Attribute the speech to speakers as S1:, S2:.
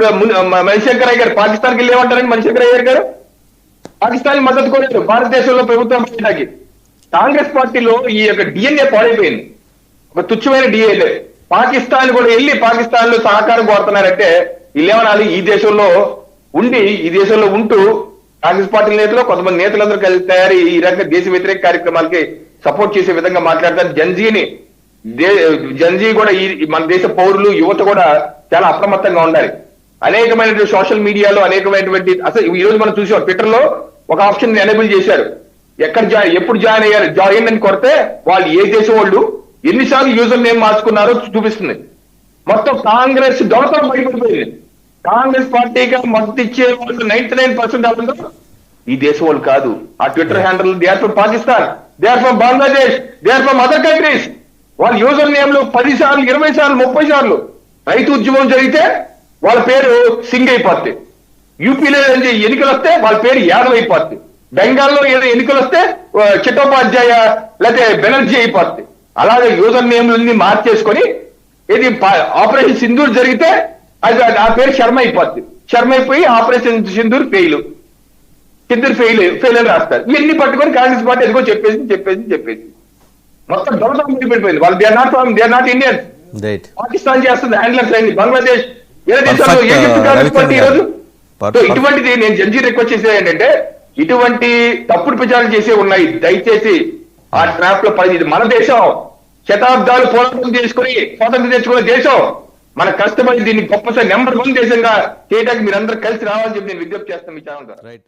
S1: ఇప్పుడు మణిశంకర్ అయ్య గారు పాకిస్తాన్కి వెళ్ళి ఏమంటారండి మణిశంకర్ అయ్య గారు పాకిస్తాన్ మద్దతు కోరారు భారతదేశంలో ప్రభుత్వం పెట్టడానికి కాంగ్రెస్ పార్టీలో ఈ యొక్క డిఎన్ఏ పాడైపోయింది. ఒక తుచ్చమైన డిఎన్ఏ పాకిస్తాన్ కూడా వెళ్ళి పాకిస్తాన్లో సహకారం కోరుతున్నారంటే వీళ్ళేమనాలి ఈ దేశంలో ఉండి ఈ దేశంలో ఉంటూ కాంగ్రెస్ పార్టీ నేతలు కొంతమంది నేతలందరూ కలిసి తయారీ ఈ రకంగా దేశ వ్యతిరేక కార్యక్రమాలకి సపోర్ట్ చేసే విధంగా మాట్లాడతారు. జంజీని జన్జీ జంజీ కూడా ఈ మన దేశ పౌరులు యువత కూడా చాలా అప్రమత్తంగా ఉండాలి. అనేకమైనటువంటి సోషల్ మీడియాలో అనేకమైనటువంటి అసలు ఈ రోజు మనం చూసాం ట్విట్టర్లో ఒక ఆప్షన్ ఎనేబుల్ చేశారు. ఎక్కడ జాయిన్ ఎప్పుడు జాయిన్ అయ్యారు? జాయిన్ అని కొడితే వాళ్ళు ఏ దేశం వాళ్ళు ఎన్నిసార్లు యూజర్ నేమ్ మార్చుకున్నారో చూపిస్తుంది. మొత్తం కాంగ్రెస్ దొరకడం బయటపడిపోయింది కాంగ్రెస్ పార్టీగా మద్దతు ఇచ్చే వాళ్ళు నైన్టీ నైన్ పర్సెంట్ ఈ దేశం వాళ్ళు కాదు. ఆ Twitter handle they are from Pakistan they are from Bangladesh they are from other countries వాళ్ళ యూజర్ నేమ్లో పది సార్లు ఇరవై సార్లు ముప్పై సార్లు. రైతు ఉద్యమం జరిగితే వాళ్ళ పేరు సింగ్ అయిపోద్ది. యూపీలో ఎన్నికలు వస్తే వాళ్ళ పేరు యాదవ్ అయిపోద్ది. బెంగాల్లో ఏదో ఎన్నికలు వస్తే చట్టోపాధ్యాయ లేకపోతే బెనర్జీ అయిపోద్ది. అలాగే యూజర్ నేమ్లన్నీ మార్చేసుకొని ఇది ఆపరేషన్ సింధూర్ జరిగితే అది ఆ పేరు శర్మ అయిపోద్ది. శర్మ అయిపోయి operation Sindoor fail Sindoor fail fail అని రాస్తారు. ఇవన్నీ పట్టుకొని కాంగ్రెస్ పార్టీ ఎదుగో చెప్పేసి చెప్పేసి చెప్పేసి మొత్తం పడిపోయింది వాళ్ళు they are not they are not Indians
S2: right
S1: Pakistan చేస్తుంది హ్యాండ్లర్స్ అయింది బంగ్లాదేశ్ సో ఇటువంటిది నేను జంజీ రిక్వెస్ట్ చేసేది ఏంటంటే ఇటువంటి తప్పుడు ప్రచారం చేసే ఉన్నాయి. దయచేసి ఆ ట్రాప్లో పడి మన దేశం. శతాబ్దాలు పోరాటం చేసుకుని స్వాతంత్రం తెచ్చుకున్న దేశం. మన కష్టపడి దీన్ని గొప్ప నెంబర్ వన్ దేశంగా చేయడానికి మీరందరూ కలిసి రావాలని చెప్పి నేను విజ్ఞప్తి చేస్తాను మీ ఛానల్ ద్వారా.
S2: రైట్